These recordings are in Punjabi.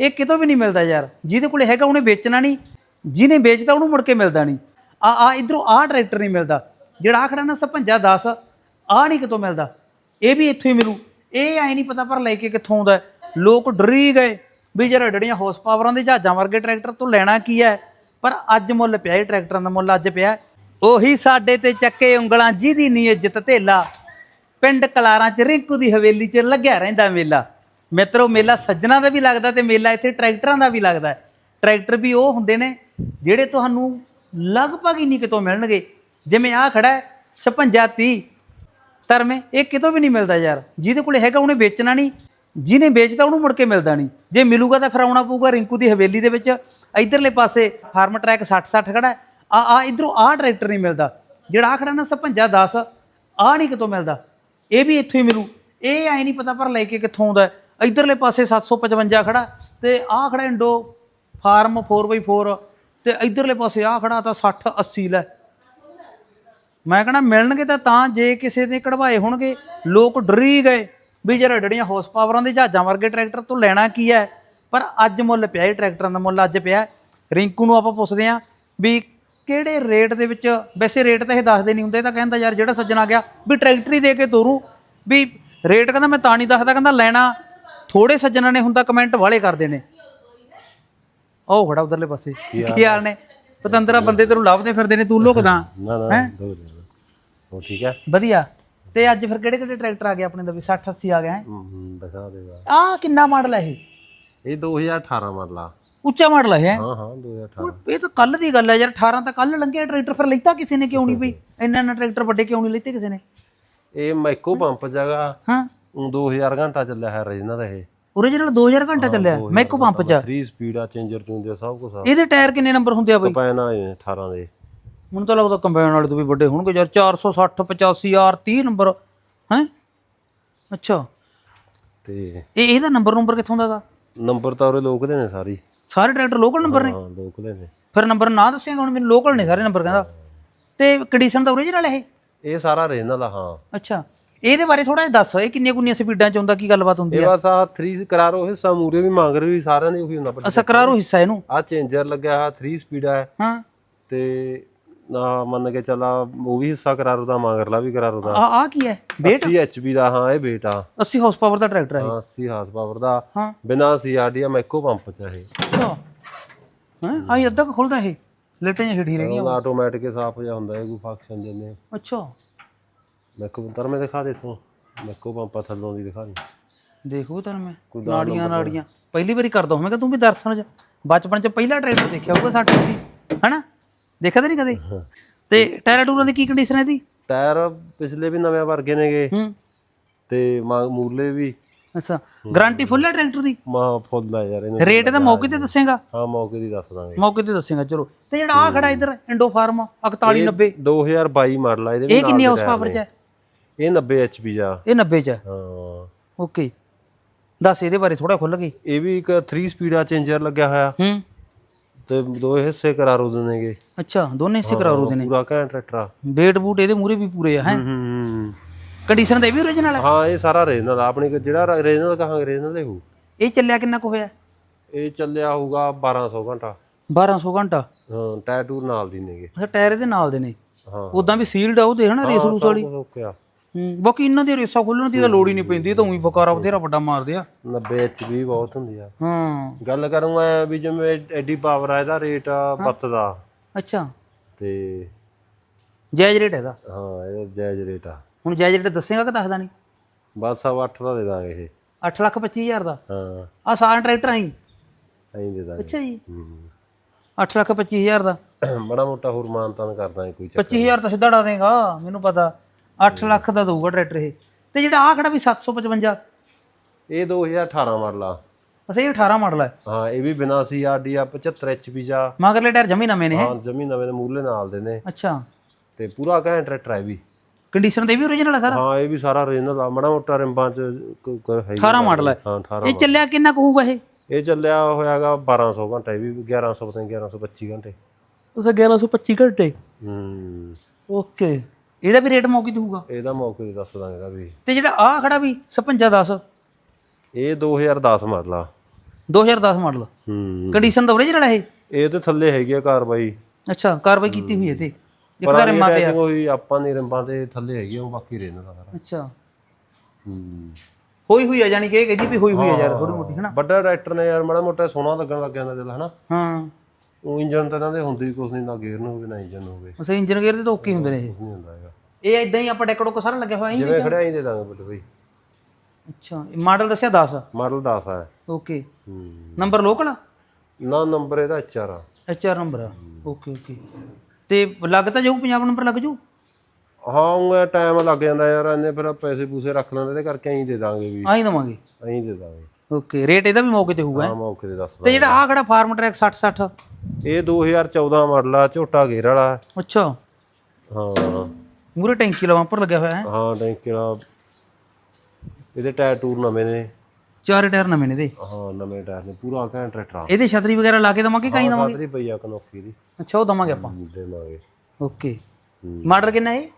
ਇਹ ਕਿਤੋਂ ਵੀ ਨਹੀਂ ਮਿਲਦਾ ਯਾਰ। ਜਿਹਦੇ ਕੋਲੇ ਹੈਗਾ ਉਹਨੇ ਵੇਚਣਾ ਨਹੀਂ। ਜਿਹਨੇ ਵੇਚਦਾ ਉਹਨੂੰ ਮੁੜ ਕੇ ਮਿਲਦਾ ਨਹੀਂ। ਆ ਆ ਇਧਰੋਂ ਆ ਟਰੈਕਟਰ ਨਹੀਂ ਮਿਲਦਾ। ਜਿਹੜਾ ਆ ਖੜਾ ਨਾ 55 10 ਆ ਨਹੀਂ ਕਿਤੋਂ ਮਿਲਦਾ। ਇਹ ਵੀ ਇੱਥੋਂ ਹੀ ਮਿਲੂ। ਇਹ ਐ ਨਹੀਂ ਪਤਾ ਪਰ ਲੈ ਕੇ ਕਿੱਥੋਂ ਆਉਂਦਾ ਲੋਕ ਡਰੀ ਗਏ ਵੀ ਜਿਹੜਾ ਡੜੀਆਂ ਹਾਰਸ ਪਾਵਰਾਂ ਦੇ ਜਹਾਜ਼ਾਂ ਵਰਗੇ ਟਰੈਕਟਰ ਤੋਂ ਲੈਣਾ ਕੀ ਹੈ। ਪਰ ਅੱਜ ਮੁੱਲ ਪਿਆ, ਇਹ ਟਰੈਕਟਰਾਂ ਦਾ ਮੁੱਲ ਅੱਜ ਪਿਆ। ਉਹੀ ਸਾਡੇ ਤੇ ਚੱਕੇ ਉਂਗਲਾਂ, ਜਿਹਦੀ ਨੀ ਇੱਜ਼ਤ ਧੇਲਾ। ਪਿੰਡ ਕਲਾਰਾਂ ਚ ਰਿੰਕੂ ਦੀ ਹਵੇਲੀ ਚ ਲੱਗਿਆ ਰਹਿੰਦਾ ਮੇਲਾ। ਮਿੱਤਰੋ, ਮੇਲਾ ਸੱਜਣਾ ਦਾ ਵੀ ਲੱਗਦਾ ਤੇ ਮੇਲਾ ਇੱਥੇ ਟਰੈਕਟਰਾਂ ਦਾ ਵੀ ਲੱਗਦਾ ਟਰੈਕਟਰ ਵੀ ਉਹ ਹੁੰਦੇ ਨੇ ਜਿਹੜੇ ਤੁਹਾਨੂੰ ਲਗਭਗ ਹੀ ਨਹੀਂ ਕਿਤੋਂ ਮਿਲਣਗੇ। ਜਿਵੇਂ ਆ ਖੜਾ ਹੈ 56 30 ਇਹ ਕਿਤੋਂ ਵੀ ਨਹੀਂ ਮਿਲਦਾ ਯਾਰ। ਜਿਹਦੇ ਕੋਲੇ ਹੈਗਾ ਉਹਨੇ ਵੇਚਣਾ ਨਹੀਂ। ਜਿਹਨੇ ਵੇਚਦਾ ਉਹਨੂੰ ਮੁੜ ਕੇ ਮਿਲਦਾ ਨਹੀਂ। ਜੇ ਮਿਲੂਗਾ ਤਾਂ ਫਿਰ ਆਉਣਾ ਪਊਗਾ ਰਿੰਕੂ ਦੀ ਹਵੇਲੀ ਦੇ ਵਿੱਚ। ਇਧਰਲੇ ਪਾਸੇ ਫਾਰਮ ਟਰੈਕ 60 60 ਖੜਾ ਹੈ। ਆ ਆ, ਇਧਰੋਂ ਆ ਟਰੈਕਟਰ ਨਹੀਂ ਮਿਲਦਾ। ਜਿਹੜਾ ਆ ਖੜਾ ਨਾ 56 10 ਆ ਨਹੀਂ ਕਿਤੋਂ ਮਿਲਦਾ। ਇਹ ਵੀ ਇੱਥੋਂ ਹੀ ਮਿਲੂ। ਇਹ ਐ ਨਹੀਂ ਪਤਾ ਪਰ ਲੈ ਕੇ ਕਿੱਥੋਂ ਆਉਂਦਾ ਇਧਰਲੇ ਪਾਸੇ 755 ਖੜਾ ਤੇ ਆਹ ਖੜਾ ਇੰਡੋ ਫਾਰਮ 4x4 ਤੇ ਇਧਰਲੇ ਪਾਸੇ ਆਹ ਖੜਾ ਤਾਂ 60 80 ਲੈ। ਮੈਂ ਕਹਣਾ ਮਿਲਣਗੇ ਤਾਂ ਤਾਂ ਜੇ ਕਿਸੇ ਦੇ ਕਢਵਾਏ ਹੋਣਗੇ, ਲੋਕ ਡਰੀ ਗਏ ਵੀ ਜਿਹੜਾ ਡੜੀਆਂ ਹਾਰਸ ਪਾਵਰਾਂ ਦੇ ਜਹਾਜ਼ਾਂ ਵਰਗੇ ਟਰੈਕਟਰ ਤੋਂ ਲੈਣਾ ਕੀ ਹੈ। ਪਰ ਅੱਜ ਮੁੱਲ ਪਿਆ ਇਹ ਟਰੈਕਟਰਾਂ ਦਾ ਮੁੱਲ, ਅੱਜ ਪਿਆ। ਰਿੰਕੂ ਨੂੰ ਆਪਾਂ ਪੁੱਛਦੇ ਆਂ ਵੀ ਕਿਹੜੇ ਰੇਟ ਦੇ ਵਿੱਚ, ਵੈਸੇ ਰੇਟ ਤਾਂ ਇਹ ਦੱਸਦੇ ਨਹੀਂ ਹੁੰਦੇ ਤਾਂ ਕਹਿੰਦਾ ਯਾਰ ਜਿਹੜਾ ਸੱਜਣ ਆ ਗਿਆ ਵੀ ਟਰੈਕਟਰੀ ਦੇ ਕੇ ਤੋਰੂ। ਵੀ ਰੇਟ ਕਹਿੰਦਾ ਮੈਂ ਤਾਂ ਨਹੀਂ ਦੱਸਦਾ, ਕਹਿੰਦਾ ਲੈਣਾ ਥੋੜੇ ਸੱਜਣਾਂ ਨੇ ਹੁੰਦਾ ਕਮੈਂਟ ਵਾਲੇ ਕਰਦੇ ਨੇ। ਉਹ ਖੜਾ ਉਧਰਲੇ ਪਾਸੇ। ਕੀ ਹਾਲ ਨੇ? ਪਤੰਦਰਾ ਬੰਦੇ ਤੈਨੂੰ ਲੱਭਦੇ ਫਿਰਦੇ ਨੇ ਤੂੰ ਲੁਕਦਾ ਨਾ ਠੀਕ ਹੈ? ਵਧੀਆ। ਤੇ ਅੱਜ ਫਿਰ ਕਿਹੜੇ ਕਿਹੜੇ ਟਰੈਕਟਰ ਆ ਗਏ ਆਪਣੇ ਦਾ ਵੀ? 60 80 ਆ ਗਏ ਹੈ? ਹੂੰ ਦਿਖਾ ਦੇਗਾ ਆ ਕਿੰਨਾ ਮਾਡਲ ਹੈ ਇਹ? ਇਹ 2018 ਮਾਡਲ ਆ। ਉੱਚਾ ਮਾਡਲ ਹੈ? ਹਾਂ ਹਾਂ 2018 ਉਹ ਇਹ ਤਾਂ ਕੱਲ ਦੀ ਗੱਲ ਹੈ ਯਾਰ 18 ਤਾਂ ਕੱਲ ਲੰਘਿਆ ਟਰੈਕਟਰ ਫਿਰ ਲੈਤਾ ਕਿਸੇ ਨੇ ਕਿਉਂ ਨਹੀਂ ਬਈ ਇੰਨਾ ਇੰਨਾ ਟਰੈਕਟਰ ਵੱਡੇ ਕਿਉਂ ਨਹੀਂ ਲੈਤੇ ਕਿਸੇ ਨੇ? ਇਹ ਮਾਈਕੋ ਪੰਪ ਜਗਾ ਹਾਂ। 2000 ਘੰਟਾ ਚੱਲਿਆ ਹੈ ਰਜਨਾ ਦਾ ਇਹ। ਓਰੀਜਨਲ 2000 ਘੰਟਾ ਚੱਲਿਆ ਮੈਕੋ ਪੰਪ ਚ 3 ਸਪੀਡ ਆ ਚੇਂਜਰ ਚੁੰਦੇ ਸਭ ਕੁਝ ਆ। ਇਹਦੇ ਟਾਇਰ ਕਿੰਨੇ ਨੰਬਰ ਹੁੰਦੇ ਆ ਬਈ? ਕਪੈਨ ਵਾਲੇ ਨੇ 18 ਦੇ। ਮੈਨੂੰ ਤਾਂ ਲੱਗਦਾ ਕੰਬਾਈਨ ਵਾਲੇ ਤੋਂ ਵੀ ਵੱਡੇ ਹੋਣਗੇ ਯਾਰ 460 85 ਆਰ 30 ਨੰਬਰ ਹੈ? ਅੱਛਾ। ਤੇ ਇਹ ਇਹਦਾ ਨੰਬਰ ਨੰਬਰ ਕਿੱਥੋਂ ਦਾਗਾ ਨੰਬਰ ਤਾਂ ਉਹਰੇ ਲੋਕਦੇ ਨੇ ਸਾਰੀ। ਸਾਰੇ ਟਰੈਕਟਰ ਲੋਕਲ ਨੰਬਰ ਨੇ? ਹਾਂ ਲੋਕਦੇ ਨੇ। ਫਿਰ ਨੰਬਰ ਨਾ ਦੱਸਿਆਗਾ ਹੁਣ ਮੈਨੂੰ ਲੋਕਲ ਨੇ ਸਾਰੇ ਨੰਬਰ ਕਹਿੰਦਾ। ਤੇ ਕੰਡੀਸ਼ਨ ਤਾਂ ਓਰੀਜਨਲ ਇਹ? ਇਹ ਸਾਰਾ ਰਜਨਾ ਦਾ ਹਾਂ। ਅੱਛਾ। ਇਹਦੇ ਬਾਰੇ ਥੋੜਾ ਜਿਹਾ ਦੱਸ ਇਹ ਕਿੰਨੀਆਂ ਕੁੰਨੀਆਂ ਸਪੀਡਾਂ ਚ ਹੁੰਦਾ ਕੀ ਗੱਲਬਾਤ ਹੁੰਦੀ ਇਹ ਆ? ਬਸ ਆ 3 ਕਰਾਰੋ ਹਿੱਸਾ ਮੂਰੇ ਵੀ ਮੰਗ ਰਹੇ ਵੀ ਸਾਰਿਆਂ ਨੇ ਉਹੀ ਹੁੰਦਾ ਪਰ ਸਕਰਾਰੋ ਹਿੱਸਾ ਇਹਨੂੰ? ਆ ਚੇਂਜਰ ਲੱਗਿਆ ਆ 3 ਸਪੀਡ ਆ। ਹਾਂ। ਤੇ ਨਾ ਮੰਨ ਕੇ ਚੱਲਾ ਉਹ ਵੀ ਹਿੱਸਾ ਕਰਾਰੋ ਦਾ ਮਗਰਲਾ ਵੀ ਕਰਾਰੋ ਦਾ। ਆ ਆ ਕੀ ਹੈ? 80 ਐਚਪੀ ਦਾ ਹਾਂ ਇਹ ਬੇਟਾ 80 ਹਾਰਸ ਪਾਵਰ ਦਾ ਟਰੈਕਟਰ ਹੈ ਇਹ। ਹਾਂ 80 ਹਾਰਸ ਪਾਵਰ ਦਾ। ਹਾਂ। ਬਿਨਾ ਸੀਆਰਡੀ ਆ ਮੈਕੋ ਪੰਪ ਚ ਇਹ। ਅੱਛਾ। ਹਾਂ? ਆਈ ਅੱਧਾ ਕੁ ਖੁੱਲਦਾ ਇਹ। ਲੇਟਾਂ ਜਿਹੀਆਂ ਹਿੱਠੀ ਰਹਿ ਗਈਆਂ ਆਟੋਮੈਟਿਕ ਸਾਫ਼ ਜਿਹਾ ਹੁੰਦਾ ਇਹ ਕੋਈ ਫੰਕਸ਼ਨ ਜਿੰਨੇ ਅੱਛਾ। ਮੈਕੋ ਤਰ ਮੈਂ ਦਿਖਾ ਦੇ ਤੂੰ ਮੈਕੋ ਪੰਪਾ ਥੱਲੋਂ ਦੀ ਦਿਖਾ ਦੇ। ਦੇਖੋ ਤੈਨੂੰ ਮੈਂ। ਨਾੜੀਆਂ ਨਾੜੀਆਂ। ਪਹਿਲੀ ਵਾਰੀ ਕਰਦਾ ਹੋਵੇਂਗਾ ਤੂੰ ਵੀ ਦਰਸ਼ਨ ਚ ਬਚਪਨ ਚ ਪਹਿਲਾ ਟਰੈਕਟਰ ਦੇਖਿਆ ਹੋਊਗਾ ਸਾਡੇ ਸੀ ਹਨਾ? ਦੇਖਿਆ ਤਾਂ ਨਹੀਂ ਕਦੇ? ਤੇ ਟਾਇਰਾਂ ਟੂਰਾਂ ਦੀ ਕੀ ਕੰਡੀਸ਼ਨ ਹੈ ਇਹਦੀ? ਟਾਇਰ ਪਿਛਲੇ ਵੀ ਨਵੇਂ ਵਰਗੇ ਨੇਗੇ। ਹੂੰ। ਤੇ ਮਾ- ਮੂਰਲੇ ਵੀ। ਅੱਛਾ। ਗਾਰੰਟੀ ਫੁੱਲ ਹੈ ਟਰੈਕਟਰ ਦੀ? ਮਾ ਫੁੱਲ ਆ ਯਾਰ ਇਹਨੇ ਰੇਟ ਤਾਂ ਮੌਕੇ ਤੇ ਦੱਸੇਗਾ? ਹਾਂ ਮੌਕੇ ਦੀ ਦੱਸ ਦਾਂਗੇ। ਮੌਕੇ ਤੇ ਦੱਸੇਗਾ ਚਲੋ। ਤੇ ਜਿਹੜਾ ਆ ਖੜਾ ਇੱਧਰ ਇੰਡੋ ਫਾਰਮ 4190 2022 ਮਾਡਲ ਆ ਇਹਦੇ ਵੀ ਇਹ ਨਾਲ ਕਿੰਨੀ ਦੇ ਹਾਰਸ ਟਾਇਰ ਪਾਵਰ ਨੇ। ਚ ਹੈ? ਇਹ 90 ਐਚਪੀ ਜਾ। ਇਹ 90 ਚ ਹੈ ਹਾਂ। ਓਕੇ। ਦੱਸ ਇਹਦੇ ਬਾਰੇ ਥੋੜਾ ਖੁੱਲ ਗਈ ਇਹ ਵੀ ਇੱਕ 3 ਸਪੀਡ ਆ ਚੇਂਜਰ ਲੱਗਿਆ ਹੋਇਆ। ਹੂੰ। ਤੇ ਦੋ ਹਿੱਸੇ ਕਰਾਰੋ ਦੇ ਨੇਗੇ ਅੱਛਾ ਦੋਨੇ ਹਿੱਸੇ ਕਰਾ ਰੋਦੇ ਨੇ ਪੂਰਾ ਘੈਂਟ ਟਰੈਕਟਰ ਆ। ਬੇਟ ਬੂਟ ਇਹਦੇ ਮੂਰੇ ਵੀ ਪੂਰੇ ਆ ਹੈ? ਹੂੰ ਕੰਡੀਸ਼ਨ ਤਾਂ ਇਹ ਵੀ ਓਰੀਜਨਲ ਹੈ ਹਾਂ ਇਹ ਸਾਰਾ ਰੇਜਨਲ ਆ। ਆਪਣੀ ਕੋ ਜਿਹੜਾ ਰੇਜਨਲ ਕਹਾਂਗੇ ਰੇਜਨਲ ਹੀ ਹੋਊ। ਇਹ ਚੱਲਿਆ ਕਿੰਨਾ ਕੁ ਹੋਇਆ? ਇਹ ਚੱਲਿਆ ਹੋਊਗਾ 1200 ਘੰਟਾ। 1200 ਘੰਟਾ? ਹਾਂ ਟੈਟੂ ਨਾਲ ਦੀ ਨੇਗੇ। ਅੱਛਾ ਟਾਇਰ ਇਹਦੇ ਨਾਲ ਦੇ ਨੇ। ਹਾਂ। ਉਦਾਂ ਵੀ ਸੀਲਡ ਆ ਉਹ ਦੇਖ ਨਾ ਰੇਸ ਰੂਸ ਵਾਲੀ? ਓਕੇ ਆ। ਹੂੰ ਬਾਕੀ ਇਹਨਾਂ ਦੀ ਰੇਸਾਂ ਖੋਲਣ ਦੀ ਤਾਂ ਲੋੜ ਹੀ ਨਹੀਂ ਪੈਂਦੀ ਇਹ ਤਾਂ ਉਹੀ ਬਕਾਰਾ ਬਥੇਰਾ ਵੱਡਾ ਮਾਰਦੇ ਆ। 90 ਐਚਪੀ ਬਹੁਤ ਹੁੰਦੀ ਆ। ਹਾਂ। ਗੱਲ ਕਰੂੰ ਐ ਵੀ ਜਿਵੇਂ ਐਡੀ ਪਾਵਰ ਆ ਇਹਦਾ ਰੇਟ ਬੱਤ ਦਾ। ਅੱਛਾ। ਤੇ ਜਾਇਜ਼ ਰੇਟ ਹੈਗਾ ਹਾਂ ਇਹ ਜਾਇਜ਼ ਰੇਟ ਆ। ਹੁਣ ਜਾਇਜ਼ ਰੇਟ ਦੱਸੇਗਾ ਕਿ ਦੱਸਦਾ ਨਹੀਂ? ਬਸ ਸਵਾ 8 ਦਾ ਦੇ ਦਾਂਗੇ ਇਹ। 8 ਲੱਖ 25000 ਦਾ? ਹਾਂ। ਆ ਸਾਰਾ ਟਰੈਕਟਰ ਆਈ ਐਂ ਦੇ ਦਾਂਗੇ। ਅੱਛਾ ਜੀ। ਹੂੰ। 8 ਲੱਖ 25000 ਦਾ? ਬੜਾ ਮੋਟਾ ਹੋਰ ਮਾਨਤਾਨ ਕਰਦਾ ਕੋਈ ਚੱਕਰ 25000 ਤਾਂ ਸਿੱਧਾ ਡਾ ਦੇਗਾ ਮੈਨੂੰ ਪਤਾ। 8 ਲੱਖ ਦਾ ਦਊਗਾ ਟਰੈਕਟਰ ਇਹ। ਤੇ ਜਿਹੜਾ ਆ ਖੜਾ ਵੀ 755 ਇਹ 2018 ਮਾਡਲ ਆ। ਅਸੇ ਇਹ 18 ਮਾਡਲ ਹੈ ਹਾਂ ਇਹ ਵੀ ਬਿਨਾ ਸੀਆਰਡੀ ਆ 75 ਐਚਪੀ ਜਾ ਮਗਰਲੇ ਟਾਇਰ ਜਮੀ ਨਵੇਂ ਨੇ ਹਾਂ ਜਮੀ ਨਵੇਂ ਦੇ ਮੂਲੇ ਨਾਲ ਦੇ ਨੇ। ਅੱਛਾ। ਤੇ ਪੂਰਾ ਘੈਂਟ ਟਰੈਕਟਰ ਹੈ ਵੀ। ਕੰਡੀਸ਼ਨ ਤੇ ਇਹ ਵੀ ਓਰੀਜਨਲ ਹੈ ਸਾਰਾ? ਹਾਂ ਇਹ ਵੀ ਸਾਰਾ ਰੀਜਨਲ ਆ। ਮੜਾ ਮੋਟਾ ਰਿੰਬਾਂ ਚ ਹੈਗੀ 18 ਮਾਡਲ ਹੈ ਹਾਂ 18 ਇਹ ਚੱਲਿਆ ਕਿੰਨਾ ਕੁ ਹੋਊਗਾ ਇਹ? ਇਹ ਚੱਲਿਆ ਹੋਇਆਗਾ 1200 ਘੰਟਾ ਵੀ 1100 ਪਤਾ ਨਹੀਂ 1125 ਘੰਟੇ। ਉਸੇ 1125 ਘੰਟੇ? ਹੂੰ। ਓਕੇ। ਇਹਦਾ ਵੀ ਰੇਟ ਮੌਕੇ ਤੇ ਹੋਊਗਾ ਇਹਦਾ ਮੌਕੇ ਤੇ ਦੱਸ ਦਾਂਗੇ ਇਹਦਾ ਵੀ। ਤੇ ਜਿਹੜਾ ਆ ਖੜਾ ਵੀ 5510 ਇਹ 2010 ਮਾਡਲ ਆ। 2010 ਮਾਡਲ ਹੂੰ। ਕੰਡੀਸ਼ਨ ਓਰੀਜਨਲ ਹੈ ਇਹ? ਇਹ ਤੇ ਥੱਲੇ ਹੈਗੀ ਆ ਕਾਰਵਾਈ। ਅੱਛਾ ਕਾਰਵਾਈ ਕੀਤੀ ਹੋਈ ਹੈ ਤੇ ਇੱਕ ਤਾਂ ਰਿਮਾਂ ਤੇ ਆ। ਹੋਈ ਆਪਾਂ ਨਹੀਂ ਰਿੰਬਾਂ ਤੇ ਥੱਲੇ ਹੈਗੀ ਆ ਉਹ ਬਾਕੀ ਰਹਿੰਦਾ ਸਾਰਾ। ਅੱਛਾ। ਹੂੰ। ਹੋਈ ਹੋਈ ਆ ਜਾਨੀ ਕਿ ਇਹ ਕਹਿੰਦੀ ਵੀ ਹੋਈ ਹੋਈ ਆ ਯਾਰ ਥੋੜੀ ਮੋਟੀ ਹਨਾ ਵੱਡਾ ਟਰੈਕਟਰ ਨੇ ਯਾਰ ਮਾੜਾ ਮੋਟਾ ਸੋਹਣਾ ਲੱਗਣ ਲੱਗ ਜਾਂਦਾ ਦਿਲ ਹਨਾ ਹਾਂ। ਉਹ ਇੰਜਨ ਤਾਂ ਇਹਨਾਂ ਦੇ ਹੁੰਦੀ ਕੁਛ ਨਹੀਂ ਨਾ ਗੇਅਰ ਨੂੰ ਹੋਵੇ ਨਾ ਇੰਜਨ ਹੋਵੇ ਅਸਾਂ ਇੰਜਨ ਗੇਅਰ ਦੇ ਤਾਂ ਓਕੇ ਹੁੰਦੇ ਨੇ ਇਹ। ਕੁਛ ਨਹੀਂ ਹੁੰਦਾ ਹੈਗਾ। ਇਹ ਇਦਾਂ ਹੀ ਆਪਾਂ ਡੈਕੜੋ ਕੋ ਸਾਰਾ ਲੱਗਿਆ ਹੋਇਆ ਜਿਵੇਂ ਖੜਿਆ ਹੀ ਦੇ ਦਾਂਗੇ ਬੱਲੇ ਬਈ। ਅੱਛਾ ਮਾਡਲ ਦੱਸਿਆ 10 ਮਾਡਲ 10 ਹੈ ਓਕੇ। ਹੂੰ। ਨੰਬਰ ਲੋਕਲ ਨਾ ਨੰਬਰ ਇਹਦਾ ਐਚਆਰ ਆ। ਐਚ ਆਰ ਨੰਬਰ ਆ। Okay okay. ਤੇ ਲੱਗ ਤਾਂ ਜਾਊ ਪੰਜਾਬ ਨੰਬਰ ਲੱਗ ਜਾਊ? ਹਾਂ ਉਹ ਟਾਈਮ ਲੱਗ ਜਾਂਦਾ ਯਾਰ ਇਹਨੇ ਫਿਰ ਪੈਸੇ ਪੂਸੇ ਰੱਖ ਲੈਂਦੇ ਤੇ ਕਰਕੇ ਐਂ ਦੇ ਦਾਂਗੇ ਵੀ। ਆਹੀ ਦਵਾਂਗੇ? ਐਂ ਦੇ ਦਾਂਗੇ। ਓਕੇ ਰੇਟ ਇਹਦਾ ਵੀ ਮੌਕੇ ਤੇ ਹੋਊਗਾ। ਹਾਂ ਮੌਕੇ ਤੇ ਦੱਸ ਤੇ ਜਿਹੜਾ ਆ ਖੜਾ ਫਾਰਮ ਟਰੈਕ 60 60 ਇਹ 2014 ਮਾਡਲ ਆ ਝੋਟਾ ਗੇਰ ਵਾਲਾ। ਅੱਛਾ। ਹਾਂ। ਮੂਰੇ ਟੈਂਕੀ ਲਾ ਉੱਪਰ ਲੱਗਿਆ ਹੋਇਆ ਹੈ। ਹਾਂ ਟੈਂਕੀ ਵਾਲਾ। ਇਹਦੇ ਟਾਇਰ ਟੂਰ ਨਵੇਂ ਨੇ। ਚਾਰੇ ਟਾਇਰ ਨਵੇਂ ਨੇ ਦੇ ਹਾਂ ਨਵੇਂ ਟਾਇਰ ਨੇ ਪੂਰਾ ਘੈਂਟ ਟਰੈਕਟਰ ਆ। ਇਹਦੇ ਛਤਰੀ ਵਗੈਰਾ ਲਾ ਕੇ ਦਵਾਂਗੇ ਕਾਈ ਦਵਾਂਗੇ? ਸਾਤਰੀ ਪਈ ਆ ਕਨੋਕੀ ਦੀ। ਅੱਛਾ ਉਹ ਦਵਾਂਗੇ ਆਪਾਂ। ਦੇਵਾਂਗੇ। ਓਕੇ। ਮਾਡਲ ਕਿੰਨਾ ਹੈ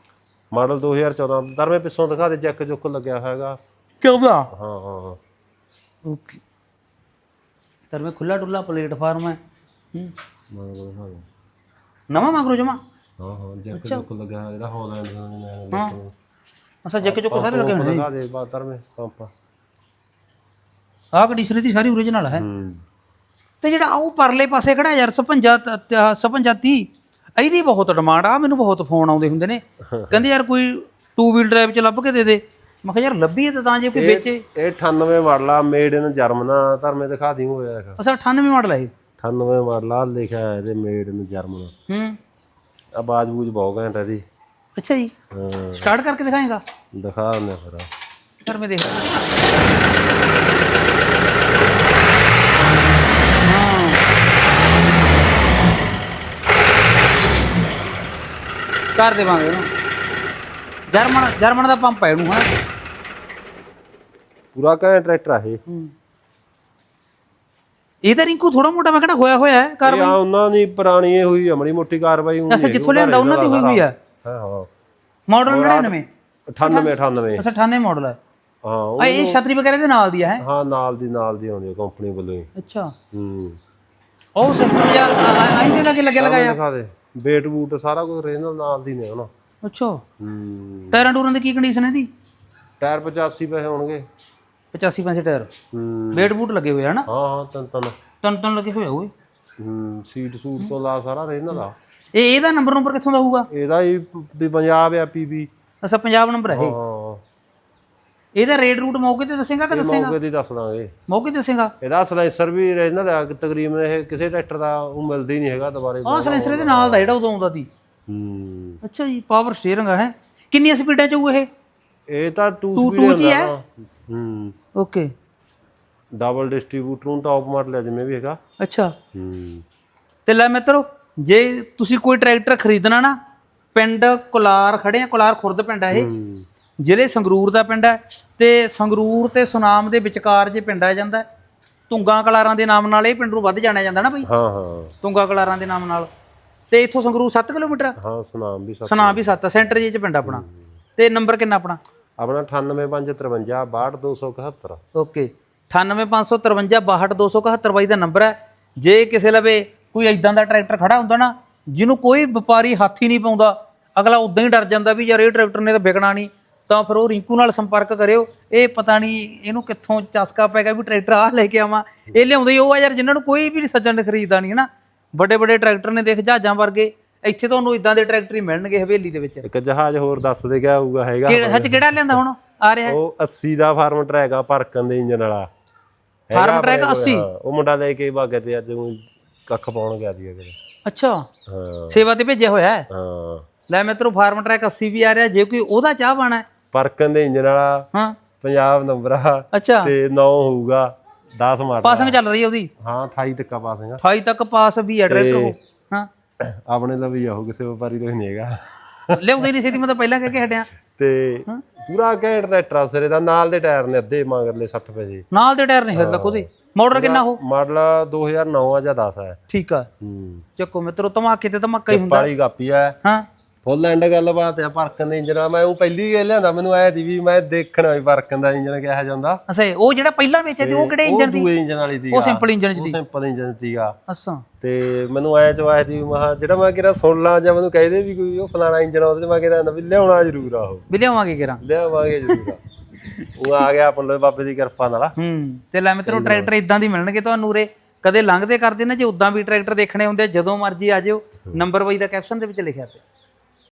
ਮਾਡਲ 2014 ਦਰਵੇਂ ਪਿੱਛੋਂ ਦਿਖਾ ਦੇ ਚੈੱਕ ਚੁੱਕ ਲੱਗਿਆ ਹੋਇਆਗਾ ਕਿਉਂ ਦਾ ਹਾਂ ਹਾਂ ਓਕੇ। ਮੈਂ ਖੁੱਲਾ ਡੁੱਲਾ ਪਲੇਟਫਾਰਮ ਹੈ। ਹੂੰ। ਦਿਖਾ ਦੇ ਨਵਾਂ ਮੰਗਰੋ ਜਮਾ? ਹਾਂ ਹਾਂ ਚੈੱਕ ਚੁੱਕ ਲੱਗਿਆ ਹੋਇਆ ਜਿਹੜਾ ਹੌਲੈਂਡ ਦਾ ਹਾਂ। ਅੱਛਾ ਜੱਕ ਸਾਰੇ ਲੱਗੇ ਹੋਏ ਨੇ। ਦਿਖਾ ਦੇ ਬਾਅਦ ਦਰਵੇਂ ਪੰਪ। ਆਹ ਕੰਡੀਸ਼ਨ ਦੀ ਸਾਰੀ ਓਰੀਜਨਲ ਹੈ। ਹੂੰ। ਤੇ ਜਿਹੜਾ ਉਹ ਪਰਲੇ ਪਾਸੇ ਖੜਾ ਯਾਰ 55 55 30 ਇਹਦੀ ਬਹੁਤ ਡਿਮਾਂਡ ਆ ਮੈਨੂੰ ਬਹੁਤ ਫੋਨ ਆਉਂਦੇ ਹੁੰਦੇ ਨੇ। ਕਹਿੰਦੇ ਯਾਰ ਕੋਈ ਟੂ ਵੀਲ ਡਰਾਈਵ ਚ ਲੱਭ ਕੇ ਦੇ ਦੇ। ਮੈਂ ਕਿਹਾ ਯਾਰ ਲੱਭੀਏ ਤਾਂ ਤਾਂ ਜੇ ਕੋਈ ਵੇਚੇ। ਇਹ 98 ਮਾਡਲ ਆ ਮੇਡ ਇਨ ਜਰਮਨ ਧਰਮੇ ਦਿਖਾ ਦੀ ਹੋਇਆ ਅਸਾ 98 ਮਾਡਲ ਹੈ ਇਹ। 98 ਮਾਡਲ ਆ ਲਿਖਿਆ ਹੈ ਇਹਦੇ ਮੇਡ ਇਨ ਜਰਮਨ ਹੂੰ। ਆਵਾਜ਼ ਬੂਝ ਬਹੁਤ ਘੈਂਟ ਹੈ ਇਹਦੀ। ਅੱਛਾ ਜੀ। ਹਾਂ। ਸਟਾਰਟ ਕਰਕੇ ਦਿਖਾਏਗਾ? ਦਿਖਾ ਦਿੰਦੇ ਫਿਰ ਸਰ ਮੈਂ ਦੇਖ ਹਾਂ। ਕਰ ਦੇਵਾਂਗੇ ਇਹਨੂੰ। ਜਰਮਨ ਜਰਮਨ ਦਾ ਪੰਪ ਹੈ ਇਹਨੂੰ ਹਾਂ। ਪੂਰਾ ਘੈਂਟ ਟਰੈਕਟਰ ਆ ਇਹ। ਇਹ ਤਾਂ ਰਿੰਕੂ ਥੋੜਾ ਮੋਟਾ ਮੈਂ ਕਿਹੜਾ ਹੋਇਆ ਹੋਇਆ ਹੈ ਇਹ ਆ ਉਹਨਾਂ ਦੀ ਪੁਰਾਣੀ ਇਹ ਹੋਈ ਅਮੜੀ ਮੋਟੀ ਕਾਰਵਾਈ ਹੋਈ ਅੱਛਾ ਜਿੱਥੋਂ ਲਿਆਂਦਾ ਉਹਨਾਂ ਦੀ ਹੋਈ ਹੋਈ ਹੈ ਹਾਂ ਹਾਂ। ਮਾਡਲ 99 98 98 ਅੱਛਾ 98 ਮਾਡਲ ਹੈ ਹਾਂ ਉਹ- ਆ ਇਹ ਛਤਰੀ ਵਗੈਰੇ ਦੇ ਨਾਲ ਦੀ ਹੈ? ਹਾਂ ਨਾਲ ਦੀ ਨਾਲ ਦੀ ਆਉਂਦੀ ਹੈ ਕੰਪਨੀ ਵੱਲੋਂ ਹੀ। ਅੱਛਾ। ਹੂੰ। ਉਹ ਸਿਸਟਮ ਯਾਰ ਆਈ ਤੇ ਲੱਗੇ ਲੱਗੇ ਲਗਾਇਆ। ਦਿਖਾ ਦੇ। ਬੇਟ ਬੂਟ ਸਾਰਾ ਕੁਝ ਰੇਨਲ ਨਾਲ ਦੀ ਨੇ ਹਨਾ। ਅੱਛਾ। ਹੂੰ। ਟਾਇਰਾਂ ਟੂਰਾਂ ਦੀ ਕੀ ਕੰਡੀਸ਼ਨ ਹੈ ਦੀ ਟਾਇਰ 85 ਪੈਸੇ ਹੋਣਗੇ। 85 ਪੈਸੇ ਟਾਇਰ। ਹੂੰ। ਵੇਟ ਬੂਟ ਲੱਗੇ ਹੋਏ ਹਨ? ਹਾਂ ਹਾਂ ਤਨ ਤਨ। ਟਨ ਟਨ ਲੱਗੇ ਹੋਏ ਓਏ ਹੂੰ ਸੀਟ ਸੂਟ ਤੋਂ ਲਾ ਸਾਰਾ ਰੇਨਲ ਆ ਇਹ ਇਹਦਾ ਨੰਬਰ ਨੰਬਰ ਕਿੱਥੋਂ ਦਾ ਹੋਊਗਾ? ਇਹਦਾ ਹੀ ਵੀ ਪੰਜਾਬ ਆ ਪੀਬੀ ਅੱਛਾ ਪੰਜਾਬ ਨੰਬਰ ਹੈ ਇਹ। ਹਾਂ ਇਹਦਾ ਰੇਟ ਰੂਟ ਮੌਕੇ ਤੇ ਦੱਸੇਗਾ ਕਿ ਦੱਸੇਗਾ? ਮੌਕੇ ਦੀ ਦੱਸ ਦਾਂਗੇ। ਮੌਕੇ ਤੇ ਦੱਸੇਗਾ? ਇਹਦਾ ਸਲਾਈਸਰ ਵੀ ਰੇਨਲ ਆ ਤਕਰੀਬਨ ਇਹ ਕਿਸੇ ਟਰੈਕਟਰ ਦਾ ਉਹ ਮਿਲਦਾ ਹੀ ਨਹੀਂ ਹੈਗਾ ਦੁਬਾਰੇ। ਆਹ ਸਲੈਂਸਰ ਦੇ ਨਾਲ ਦਾ ਜਿਹੜਾ ਉਦੋਂ ਆਉਂਦਾ ਸੀ। ਹੂੰ। ਅੱਛਾ ਜੀ ਪਾਵਰ ਸਟੀਅਰਿੰਗ ਹੈ? ਕਿੰਨੀਆਂ ਸਪੀਡਾਂ ਚ ਹੋਊ ਇਹ? ਇਹ ਤਾਂ 2 Two- ਸਪੀਡ ਹੀ ਹੈ? ਓਕੇ ਡਬਲ ਡਿਸਟ੍ਰੀਬਿਊਟਰ ਨੂੰ ਟਾਪ ਮਾਡਲ ਹੈ ਜਿਵੇਂ ਵੀ ਹੈਗਾ। ਅੱਛਾ। ਹੂੰ। ਤੇ ਲੈ ਮਿੱਤਰੋ ਜੇ ਤੁਸੀਂ ਕੋਈ ਟਰੈਕਟਰ ਖਰੀਦਣਾ ਨਾ ਪਿੰਡ ਕੁਲਾਰ ਖੜੇ ਆ ਕੁਲਾਰ ਖੁਰਦ ਪਿੰਡ ਹੈ ਇਹ। ਜ਼ਿਲ੍ਹੇ ਸੰਗਰੂਰ ਦਾ ਪਿੰਡ ਹੈ ਤੇ ਸੰਗਰੂਰ ਤੇ ਸੁਨਾਮ ਦੇ ਵਿਚਕਾਰ ਜੇ ਪਿੰਡ ਆ ਜਾਂਦਾ। ਤੁੰਗਾ ਕਲਾਰਾਂ ਦੇ ਨਾਮ ਨਾਲ ਇਹ ਪਿੰਡ ਨੂੰ ਵੱਧ ਜਾਣਿਆ ਜਾਂਦਾ ਨਾ ਬਈ। ਹਾਂ ਹਾਂ। ਤੁੰਗਾ ਕਲਾਰਾਂ ਦੇ ਨਾਮ ਨਾਲ। ਤੇ ਇੱਥੋਂ ਸੰਗਰੂਰ 7 ਕਿਲੋਮੀਟਰ। ਹਾਂ ਸੁਨਾਮ ਵੀ ਸਭ ਸੁਨਾਮ ਵੀ 7 ਸੈਂਟਰ ਜੇ ਚ ਪਿੰਡ ਆਪਣਾ। ਤੇ ਨੰਬਰ ਕਿੰਨਾ ਆਪਣਾ? ਆਪਣਾ 98553 62271 ਓਕੇ। 9855362271 ਬਾਈ ਦਾ ਨੰਬਰ ਹੈ। ਜੇ ਕਿਸੇ ਲਵੇ ਕੋਈ ਐਦਾਂ ਦਾ ਟਰੈਕਟਰ ਖੜਾ ਹੁੰਦਾ ਨਾ, ਜਿਹਨੂੰ ਕੋਈ ਵਪਾਰੀ ਹੱਥ ਹੀ ਨਹੀਂ ਪਾਉਂਦਾ, ਅਗਲਾ ਉਦਾਂ ਹੀ ਡਰ ਜਾਂਦਾ ਵੀ ਯਾਰ ਇਹ ਟਰੈਕਟਰ ਨੇ ਤਾਂ ਵਿਕਣਾ ਨਹੀਂ, ਤਾਂ ਫਿਰ ਉਹ ਰਿੰਕੂ ਨਾਲ ਸੰਪਰਕ ਕਰਿਓ। ਇਹ ਪਤਾ ਨਹੀਂ ਇਹਨੂੰ ਕਿੱਥੋਂ ਚਸਕਾ ਪੈ ਗਿਆ ਵੀ ਟਰੈਕਟਰ ਆਹ ਲੈ ਕੇ ਆਵਾਂ। ਇਹ ਲਿਆਉਂਦੇ ਉਹ ਆ ਯਾਰ, ਜਿਨ੍ਹਾਂ ਨੂੰ ਕੋਈ ਵੀ ਸੱਜਣ ਖਰੀਦਦਾ ਨਹੀਂ ਹਨਾ ਵੱਡੇ ਵੱਡੇ ਟਰੈਕਟਰ ਨੇ ਦੇਖ ਜਹਾਜ਼ਾਂ ਵਰਗੇ। ਇੱਥੇ ਤੁਹਾਨੂੰ ਇਦਾਂ ਦੇ ਟਰੈਕਟਰ ਹੀ ਮਿਲਣਗੇ ਹਵੇਲੀ ਦੇ ਵਿੱਚ। ਇੱਕ ਜਹਾਜ਼ ਹੋਰ ਦੱਸ ਦੇ ਗਿਆ ਹੋਊਗਾ ਹੈਗਾ ਕਿਹੜਾ ਸੱਚ ਕਿਹੜਾ ਲਿਆਂਦਾ ਹੁਣ? ਆ ਰਿਹਾ ਉਹ 80 ਦਾ ਫਾਰਮ ਟਰੈਕ ਆ ਭਰਕਣ ਦੇ ਇੰਜਨ ਵਾਲਾ। ਹੈਗਾ ਫਾਰਮ ਟਰੈਕ ਆਪਣੇ ਕੋਲ, 80? ਹਾਂ, ਉਹ ਮੁੰਡਾ ਲੈ ਕੇ ਭਾਗਿਆ ਤੇ ਅੱਜ ਊਂ ਕੱਖ ਪਾਉਣ ਗਿਆ ਸੀ ਅਗਲੇ। ਅੱਛਾ। ਹਾਂ। ਸੇਵਾ ਤੇ ਭੇਜਿਆ ਹੋਇਆ ਹੈ? ਹਾਂ। ਲੈ ਮਿੱਤਰੋ ਫਾਰਮ ਟਰੈਕ 80 ਵੀ ਆ ਰਿਹਾ ਜੇ ਕੋਈ ਉਹਦਾ ਚਾਹ ਬਾਣਾ ਭਰਕਣ ਦੇ ਇੰਜਨ ਵਾਲਾ ਹਾਂ। ਪੰਜਾਬ ਨੰਬਰ ਆ। ਅੱਛਾ। ਤੇ 9 ਹੋਊਗਾ 10 ਮਾਡਲ ਪਾਸਿੰਗ ਚੱਲ ਰਹੀ ਹੈ ਉਹਦੀ? ਹਾਂ 28 ਤੱਕਾ ਪਾਸਿੰਗ 28 ਤੱਕ ਪਾਸ ਵੀ ਹੈ ਟਰੈਕਟਰ ਉਹ। ਹਾਂ। ਆਪਣੇ ਦਾ ਵੀ ਆਹੋ ਕਿਸੇ ਵਪਾਰੀ ਤੋਂ ਹੀ ਨਹੀਂ ਹੈਗਾ। ਲਿਆਉਂਦੇ ਨਹੀਂ ਛੇਤੀ ਮੈਂ ਤਾਂ ਪਹਿਲਾਂ ਕਹਿ ਕੇ ਹਟਿਆ। ਤੇ ਪੂਰਾ ਘੈਂਟ ਟਰੈਕਟਰ ਸਿਰੇ ਦਾ ਨਾਲ ਦੇ ਟਾਇਰ ਨੇ ਅੱਧੇ ਮਗਰਲੇ 60 ਪੈਸੇ ਨਾਲ ਦੇ ਟਾਇਰ ਨਹੀਂ ਹਲ ਤੱਕ ਉਹਦੇ। ਮਾਡਲ ਕਿੰਨਾ ਉਹ? ਮਾਡਲ 2009 ਆ ਜਾਂ 10 ਹੈ ਠੀਕ ਆ। ਹੂੰ। ਚੱਕੋ ਮਿੱਤਰੋ ਧਮਾਕੇ ਤੇ ਧਮਾਕਾ ਹੀ ਹੁੰਦਾ। ਪਾਲੀ ਕਾਪੀ ਹੈ ਹਾਂ। ਫੁੱਲ ਐਂਡ ਗੱਲਬਾਤ ਆ ਪਰਕਨ ਦੇ ਇੰਜਨ ਮੈਂ ਉਹ ਪਹਿਲੀ ਗੱਲ ਲਿਆਂਦਾ ਮੈਨੂੰ ਆਇਆ ਸੀ ਵੀ ਮੈਂ ਦੇਖਣਾ ਵੀ ਪਰਕਨ ਦਾ ਇੰਜਨ ਕਿਹਾ ਜਾਂਦਾ ਅੱਛਾ ਉਹ ਜਿਹੜਾ ਪਹਿਲਾਂ ਵੇਚਿਆ ਤੇ ਉਹ ਕਿਹੜੇ ਇੰਜਨ ਦੀ? ਦੂਏ ਇੰਜਨ ਵਾਲੀ ਸੀ ਉਹ ਸਿੰਪਲ ਇੰਜਨ ਉਹ ਦੀ। ਸਿੰਪਲ ਇੰਜਨ ਸੀਗਾ। ਅੱਛਾ। ਤੇ ਮੈਨੂੰ ਆਇਆ ਚ ਆਇਆ ਸੀ ਮਹਾ ਜਿਹੜਾ ਮੈਂ ਕਿਹਾ ਸੁਣ ਲਾਂ ਜਾਂ ਮੈਨੂੰ ਕਹਦੇ ਵੀ ਕੋਈ ਉਹ ਫਲਾਣਾ ਇੰਜਨ ਉਹਦੇ ਤੇ ਮੈਂ ਕਿਹਾ ਵੀ ਲਿਆਉਣਾ ਜ਼ਰੂਰ ਆ ਉਹ। ਵੀ ਲਿਆਵਾਂਗੇ ਕਿਰਾਂ ਲਿਆਵਾਂਗੇ ਜ਼ਰੂਰ ਆ। ਉਹ ਆ ਗਿਆ ਨੂੰ ਬਾਬੇ ਦੀ ਕਿਰਪਾ ਨਾਲ। ਹੂੰ ਤੇ ਲੈ ਮਿੱਤਰੋ ਟਰੈਕਟਰ ਇਦਾਂ ਦੀ ਮਿਲਣਗੇ ਤੁਹਾਨੂੰ ਉਰੇ। ਕਦੇ ਲੰਘਦੇ ਕਰਦੇ ਨੇ ਜੇ ਉਦਾਂ ਵੀ ਟਰੈਕਟਰ ਦੇਖਣੇ ਹੁੰਦੇ ਜਦੋਂ ਮਰਜ਼ੀ ਆ ਜਿਓ। ਨੰਬਰ ਬਾਈ ਦਾ ਕੈਪਸ਼ਨ ਦੇ ਵਿੱਚ ਲਿਖਿਆ ਪਿਆ।